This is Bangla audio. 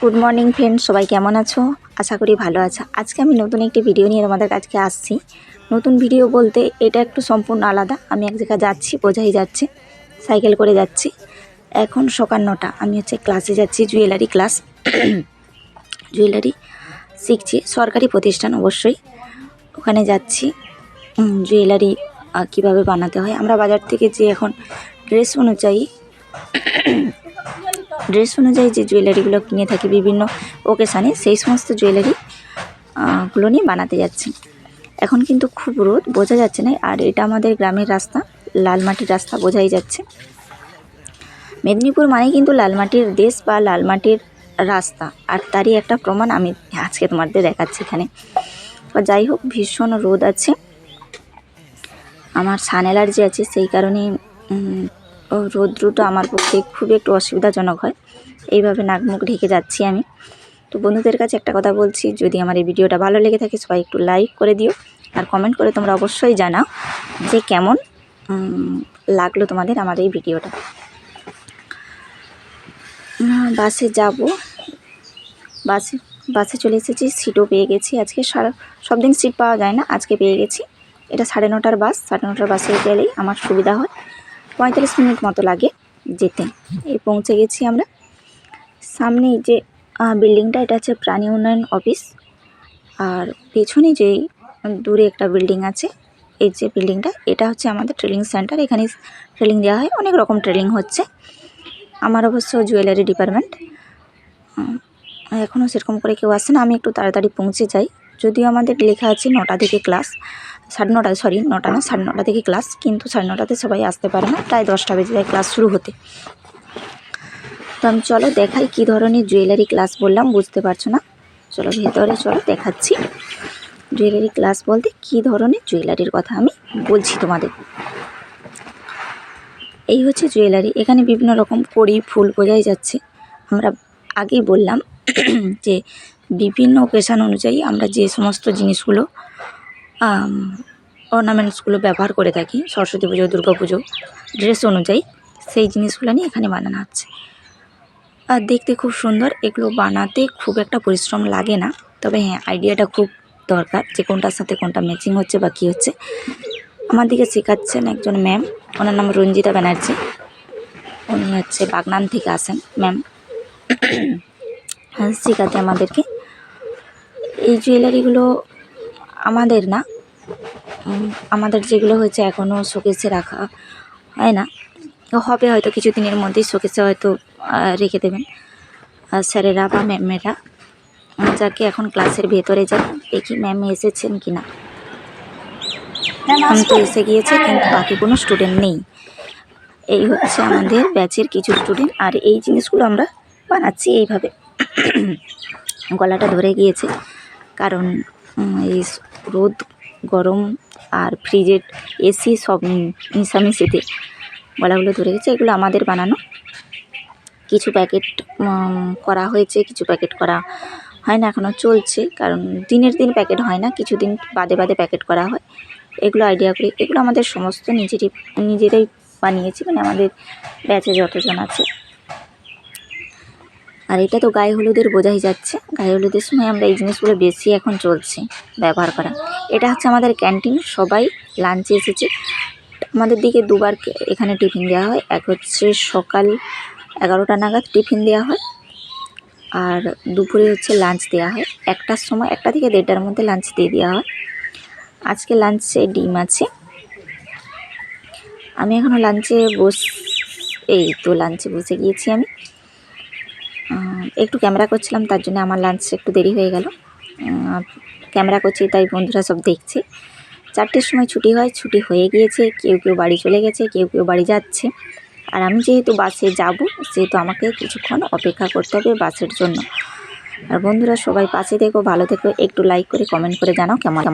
গুড মর্নিং ফ্রেন্ড সবাই কেমন আছো? আশা করি ভালো আছো। আজকে আমি নতুন একটি ভিডিও নিয়ে তোমাদের কাছে আসছি। নতুন ভিডিও বলতে এটা একটু সম্পূর্ণ আলাদা। আমি এক জায়গায় যাচ্ছি, বোঝাই যাচ্ছে। সাইকেল করে যাচ্ছি। এখন সকাল নটা। আমি হচ্ছে ক্লাসে যাচ্ছি জুয়েলারি ক্লাস জুয়েলারি শিখছি। সরকারি প্রতিষ্ঠান অবশ্যই। ওখানে যাচ্ছি। জুয়েলারি কীভাবে বানাতে হয়? আমরা বাজার থেকে যে এখন ড্রেস অনুযায়ী ড্রেস অনুযায়ী যে জুয়েলারিগুলো কিনে থাকি বিভিন্ন ওকেশানে সেই সমস্ত জুয়েলারি গুলো নিয়ে বানাতে যাচ্ছি। এখন কিন্তু খুব রোদ, বোঝা যাচ্ছে না। আর এটা আমাদের গ্রামের রাস্তা লাল মাটির রাস্তা, বোঝাই যাচ্ছে। মেদিনীপুর মানে কিন্তু লাল মাটির দেশ বা লাল মাটির রাস্তা। আর তারই একটা প্রমাণ আমি আজকে তোমাদের দেখাচ্ছি এখানে। যাই হোক, ভীষণ রোদ আছে। আমার সান অ্যালার্জি আছে, সেই কারণে রৌদ্রটা আমার পক্ষে খুব একটু অসুবিধাজনক হয়। এইভাবে নাক মুখ ঢেকে যাচ্ছি আমি। তো বন্ধুদের কাছে একটা কথা বলছি, যদি আমার এই ভিডিওটা ভালো লেগে থাকে সবাই একটু লাইক করে দিও। আর কমেন্ট করে তোমরা অবশ্যই জানাও যে কেমন লাগল তোমাদের আমার এই ভিডিওটা। বাসে যাব। বাসে বাসে চলে এসেছি সিটও পেয়ে গেছি। আজকে সারা, সব দিন সিট পাওয়া যায় না, আজকে পেয়ে গেছি। এটা সাড়ে নটার বাস, সাড়ে নটার বাসে গেলেই আমার সুবিধা হয়। পঁয়তাল্লিশ মিনিট মতো লাগে যেতে। এই পৌঁছে গেছি আমরা। সামনে এই যে বিল্ডিংটা, এটা হচ্ছে প্রাণী উন্নয়ন অফিস। আর পেছনে যেই দূরে একটা বিল্ডিং আছে, এই যে বিল্ডিংটা, এটা হচ্ছে আমাদের ট্রেনিং সেন্টার। এখানে ট্রেনিং দেওয়া হয়, অনেক রকম ট্রেনিং হচ্ছে। আমার অবশ্য জুয়েলারি ডিপার্টমেন্ট। এখনও সেরকম করে কেউ আসে না, আমি একটু তাড়াতাড়ি পৌঁছে যাই। যদিও আমাদের লেখা আছে নটা থেকে ক্লাস। সাড়ে নটা সরি নটা না, সাড়ে নটা থেকে ক্লাস কিন্তু সাড়ে নটাতে সবাই আসতে পারে না, প্রায় দশটা বেজে যায় ক্লাস শুরু হতে। তো আমি চলো দেখাই কী ধরনের জুয়েলারি ক্লাস বললাম, বুঝতে পারছ না? চলো ভেতরে চলো, দেখাচ্ছি। জুয়েলারি ক্লাস বলতে কী ধরনের জুয়েলারির কথা আমি বলছি তোমাদের। এই হচ্ছে জুয়েলারি এখানে বিভিন্ন রকম কড়ি, ফুল বোঝাই যাচ্ছে। আমরা আগেই বললাম যে বিভিন্ন ওকেশান অনুযায়ী আমরা যে সমস্ত জিনিসগুলো অর্নামেন্টসগুলো ব্যবহার করে থাকি। সরস্বতী পুজো দুর্গা পুজো ড্রেস অনুযায়ী সেই জিনিসগুলো নিয়ে এখানে বানানো হচ্ছে। আর দেখতে খুব সুন্দর এগুলো বানাতে খুব একটা পরিশ্রম লাগে না তবে হ্যাঁ আইডিয়াটা খুব দরকার যে কোনটার সাথে কোনটা ম্যাচিং হচ্ছে বা কী হচ্ছে। আমার দিকে শেখাচ্ছেন একজন ম্যাম ওনার নাম রঞ্জিতা ব্যানার্জি। উনি হচ্ছে বাগনান থেকে আসেন ম্যাম হ্যাঁ, শেখাতে আমাদেরকে। এই জুয়েলারিগুলো আমাদের না। আমাদের যেগুলো হয়েছে এখনও শোকেসে রাখা হয় না। হবে হয়তো কিছুদিনের মধ্যেই শোকেসে হয়তো রেখে দেবেন। আর স্যারেরা বা ম্যামেরা যাকে এখন ক্লাসের ভেতরে যাই দেখি ম্যাম এসেছেন কি না ম্যাম তো এসে গিয়েছে কিন্তু বাকি কোনো স্টুডেন্ট নেই। এই হচ্ছে আমাদের ব্যাচের কিছু স্টুডেন্ট আর এই জিনিসগুলো আমরা বানাচ্ছি এইভাবে। গলাটা ধরে গিয়েছে কারণ এই রোদ, গরম আর ফ্রিজের এসি সব মিশামিশিতে গলাগুলো ধরে গেছে। এগুলো আমাদের বানানো। কিছু প্যাকেট করা হয়েছে, কিছু প্যাকেট করা হয় না এখনও চলছে। কারণ দিনের দিন প্যাকেট হয় না, কিছুদিন বাদে বাদে প্যাকেট করা হয়। এগুলো আইডিয়া করি, এগুলো আমাদের সমস্ত নিজেরই, নিজেরাই বানিয়েছি। মানে আমাদের ব্যাচে যতজন আছে। আর এটা তো গায়ে হলুদের বোঝাই যাচ্ছে। গায়ে হলুদের সময় আমরা এই জিনিসগুলো বেশি এখন চলছে ব্যবহার করা। এটা হচ্ছে আমাদের ক্যান্টিন, সবাই লাঞ্চে এসেছে। আমাদের দিকে দুবার এখানে টিফিন দেওয়া হয়। এক হচ্ছে সকাল এগারোটা নাগাদ টিফিন দেওয়া হয়। আর দুপুরে হচ্ছে লাঞ্চ দেওয়া হয়। একটার সময়, একটা থেকে দেড়টার মধ্যে লাঞ্চ দিয়ে দেওয়া হয়। আজকে লাঞ্চে ডিম আছে। আমি এখনও লাঞ্চে বস এই তো লাঞ্চে বসে গিয়েছি আমি। একটু ক্যামেরা করছিলাম, তার জন্য আমার লাঞ্চ একটু দেরি হয়ে গেল। ক্যামেরা করছি, তাই বন্ধুরা সব দেখছে। চারটের সময় ছুটি হয়, ছুটি হয়ে গিয়েছে, কেউ কেউ বাড়ি চলে গেছে, কেউ কেউ বাড়ি যাচ্ছে। আর আমি যেহেতু বাসে যাব, সেহেতু আমাকে কিছুক্ষণ অপেক্ষা করতে হবে বাসের জন্য। আর বন্ধুরা সবাই পাশে দেখো ভালো থেকো, একটু লাইক করে কমেন্ট করে জানাও কেমন